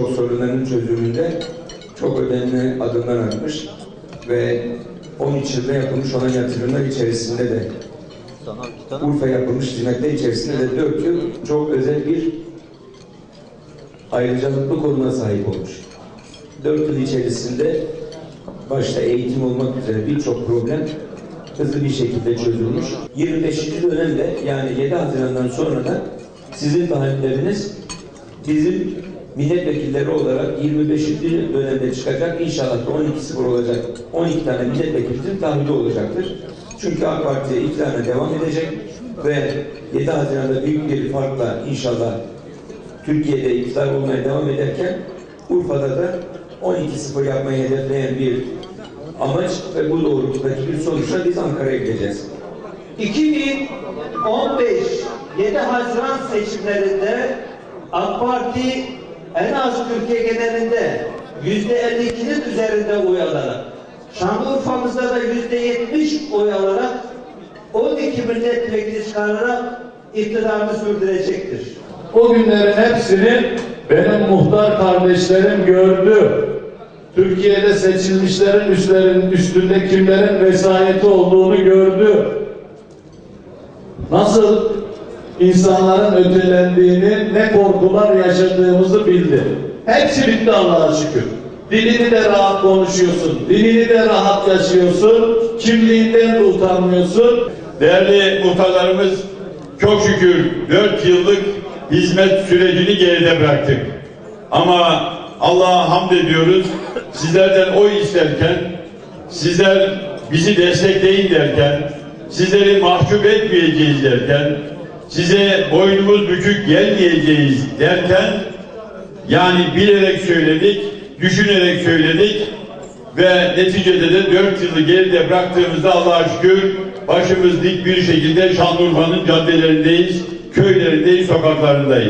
birçok sorunlarının çözümünde çok önemli adımlar atmış ve 13 yılda yapılmış olan yatırımlar içerisinde de Urfa yapılmış hizmetler içerisinde de 4 yıl çok özel bir ayrıcalıklı konuma sahip olmuş. 4 yıl içerisinde başta eğitim olmak üzere birçok problem hızlı bir şekilde çözülmüş. 25. dönemde yani 7 Haziran'dan sonra da sizin taahhütleriniz bizim milletvekilleri olarak 25. dönemde çıkacak. İnşallah da 12-0 olacak. 12 tane milletvekilimizin taahhüdü olacaktır. Çünkü AK Parti iktidarına devam edecek ve 7 Haziran'da büyük bir farkla inşallah Türkiye'de iktidar olmaya devam ederken Urfa'da da 12-0 yapmayı hedefleyen bir amaç ve bu doğrultudaki bir sonuçla biz Ankara'ya gideceğiz. 2015 7 Haziran seçimlerinde AK Parti en az Türkiye genelinde yüzde 52'nin üzerinde oy alarak Şanlıurfa'mızda da yüzde 70 oy alarak 12 milletvekili çıkararak iktidarını sürdürecektir. O günlerin hepsini benim muhtar kardeşlerim gördü. Türkiye'de seçilmişlerin üstlerin üstünde kimlerin vesayeti olduğunu gördü. Nasıl insanların ötelendiğini, ne korkular yaşadığımızı bildi. Hepsi bitti Allah'a şükür. Dilini de rahat konuşuyorsun, dilini de rahat yaşıyorsun, kimliğinden de utanmıyorsun. Değerli muhtarlarımız çok şükür 4 yıllık hizmet sürecini geride bıraktık. Ama Allah'a hamd ediyoruz. Sizlerden oy isterken, sizler bizi destekleyin derken, sizleri mahcup etmeyeceğiz derken, size boynumuz bükük gelmeyeceğiz derken, yani bilerek söyledik, düşünerek söyledik ve neticede de dört yılı geride bıraktığımızda Allah'a şükür başımız dik bir şekilde Şanlıurfa'nın caddelerindeyiz, köylerindeyiz, sokaklarındayız.